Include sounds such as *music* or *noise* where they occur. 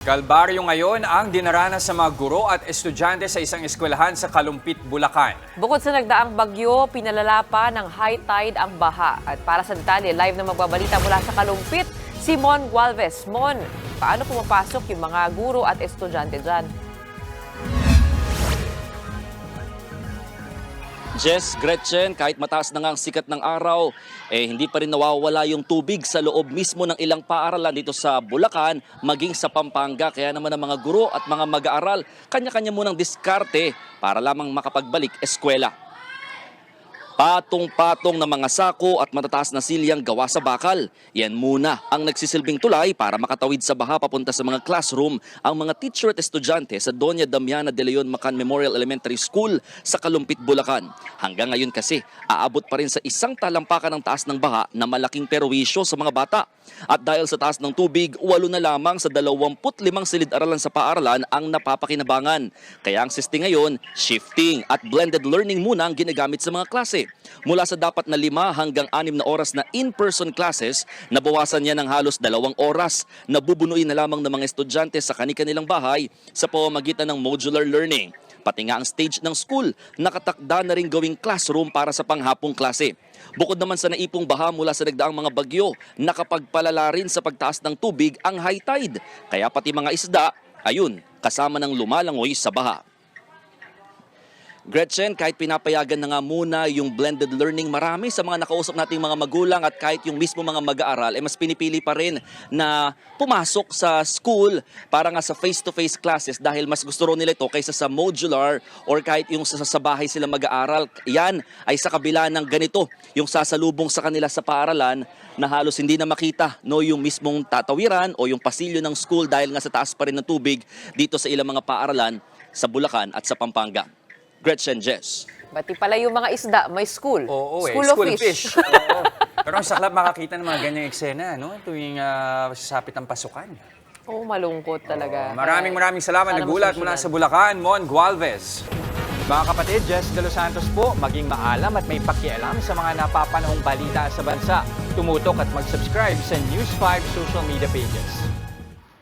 Kalbaryo ngayon ang dinaranas sa mga guro at estudyante sa isang eskwelahan sa Kalumpit, Bulacan. Bukod sa nagdaang bagyo, pinalala pa ng high tide ang baha. At para sa detalye, live na magbabalita mula sa Kalumpit, si Mon Gualvez. Mon, paano pumapasok yung mga guro at estudyante dyan? Jess, Gretchen, kahit mataas na nga ang sikat ng araw, eh hindi pa rin nawawala yung tubig sa loob mismo ng ilang paaralan dito sa Bulacan, maging sa Pampanga. Kaya naman ang mga guro at mga mag-aaral, kanya-kanya munang diskarte para lamang makapagbalik eskwela. Patong-patong na mga sako at matataas na silyang gawa sa bakal. Yan muna ang nagsisilbing tulay para makatawid sa baha papunta sa mga classroom ang mga teacher at estudyante sa Doña Damiana de Leon Macan Memorial Elementary School sa Kalumpit, Bulacan. Hanggang ngayon kasi, aabot pa rin sa isang talampakan ng taas ng baha na malaking perwisyo sa mga bata. At dahil sa taas ng tubig, walo na lamang sa 25 silid-aralan sa paaralan ang napapakinabangan. Kaya ang SISTI ngayon, shifting at blended learning muna ang ginagamit sa mga klase. Mula sa dapat na 5 hanggang 6 na oras na in-person classes, nabawasan niya ng halos dalawang oras na bubunuin na lamang ng mga estudyante sa kanilang bahay sa pamamagitan ng modular learning. Pati nga ang stage ng school, nakatakda na rin gawing classroom para sa panghapong klase. Bukod naman sa naipong baha mula sa nagdaang mga bagyo, nakapagpalala rin sa pagtaas ng tubig ang high tide. Kaya pati mga isda, ayun, kasama ng lumalangoy sa baha. Gretchen, kahit pinapayagan na nga muna yung blended learning, marami sa mga nakausap nating mga magulang at kahit yung mismo mga mag-aaral, eh mas pinipili pa rin na pumasok sa school para nga sa face-to-face classes dahil mas gusto rin nila ito kaysa sa modular or kahit yung sa, sa bahay sila mag-aaral. Yan ay sa kabila ng ganito, yung sasalubong sa kanila sa paaralan na halos hindi na makita no yung mismong tatawiran o yung pasilyo ng school dahil nga sa taas pa rin ng tubig dito sa ilang mga paaralan sa Bulacan at sa Pampanga. Gretchen Jess. Bati pala yung mga isda, may school. Oo, eh, school, of fish. *laughs* Oo. Pero ang saklap makakita ng mga ganyang eksena, no? Tuwing uh, sasapit ang pasukan. Oo, malungkot talaga. Maraming maraming salamat. Sana Nagulat mula sa Bulacan, Mon Gualvez. Mga kapatid, Jess De Los Santos po, maging maalam at may pakialam sa mga napapanahong balita sa bansa. Tumutok at mag-subscribe sa News 5 social media pages.